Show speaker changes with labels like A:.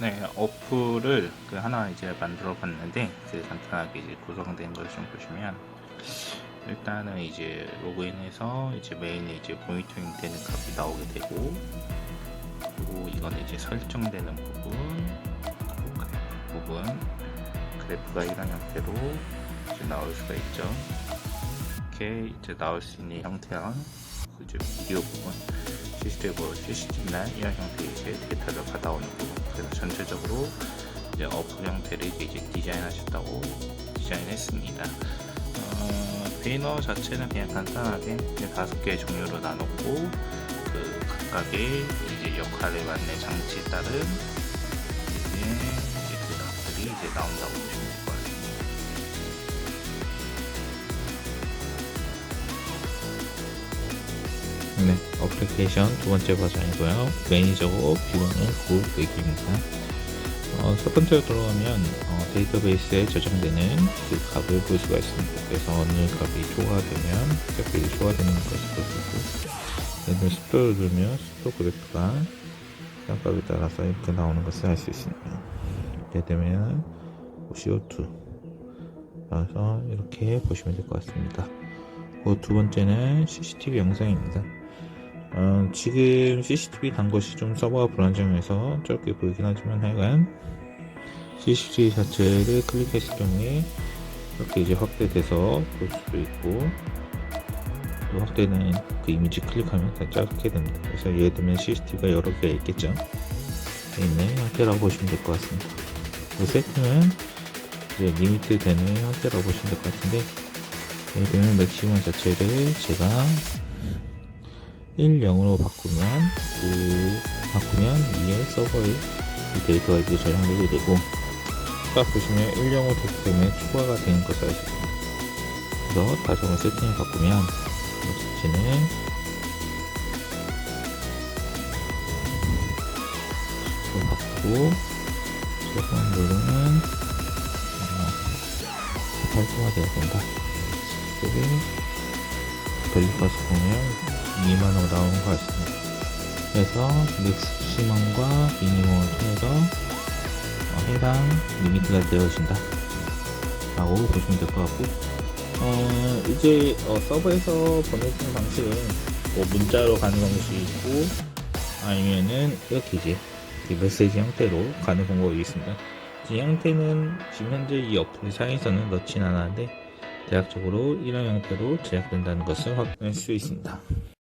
A: 네, 어플을 그 하나 이제 만들어 봤는데 이제 간단하게 이제 구성된 걸 좀 보시면 일단은 이제 로그인해서 이제 메인에 이제 모니터링 되는 값이 나오게 되고 그리고 이건 이제 설정되는 부분 그래프 부분 그래프가 이런 형태로 이제 나올 수가 있죠. 이렇게 이제 나올 수 있는 형태랑 그 이제 비디오 부분 CCTV, CCTV나 이런 형태의 이제 데이터를 받아오는 부분 그래서 전체적으로 이제 어플 형태를 이제 디자인하셨다고 디자인했습니다. 어, 배너 자체는 그냥 간단하게 다섯 개의 종류로 나눴고 그 각각의 이제 역할에 맞는 장치에 따른 이제, 그 값들이 이제 나온다고 보시면 같습니다. 네, 어플리케이션 두 번째 버전이고요. 매니저고 비용은 900입니다. 어, 첫 번째로 들어가면 어, 데이터베이스에 저장되는 그 값을 볼 수가 있습니다. 그래서 어느 값이 초과되면 값이 초과되는 것을 볼 수 있고 예를 들면 습도를 누르면 습도 그래프가 값에 따라서 이렇게 나오는 것을 알 수 있습니다. 이렇게 되면 CO2 그래서 이렇게 보시면 될 것 같습니다. 그두 번째는 CCTV 영상입니다. 어, 지금 CCTV 단 것이 좀 서버가 불안정해서 짧게 보이긴 하지만 하여간 CCTV 자체를 클릭했을 경우에 이렇게 이제 확대돼서 볼 수도 있고 또 확대는 그 이미지 클릭하면 다 짧게 됩니다. 그래서 예를 들면 CCTV가 여러 개가 있겠죠. 있는 형태라고 보시면 될 것 같습니다. 그 세팅은 이제 리미트 되는 형태라고 보시면 될 것 같은데 예를 들면 맥시멈 자체를 제가 1, 0으로 바꾸면 그 바꾸면 위에 서버에 이 데이터가 이제 저장되게 되고 딱 보시면 1, 0으로 됐기 때문에 추가가 되는 것을 알 수 있습니다. 그래서 다시 한번 세팅을 바꾸면 이 자체는 또 바꾸고 세번 누르면 발표가 되어야 된다. 이쪽에 밸류가서 보면 2만원 나오는 것 같습니다. 그래서 맥시멈과 미니멈을 통해서 어, 해당 리미트가 되어진다 라고 보시면 될 것 같고 어, 이제 어, 서버에서 보내주는 방식은 뭐 문자로 가는 방식이 있고 아니면은 이렇게 이제 이 메시지 형태로 가는 방법이 있습니다. 이 형태는 지금 현재 이 어플 상에서는 넣진 않았는데 대략적으로 이런 형태로 제작된다는 것을 확인할 수 있습니다.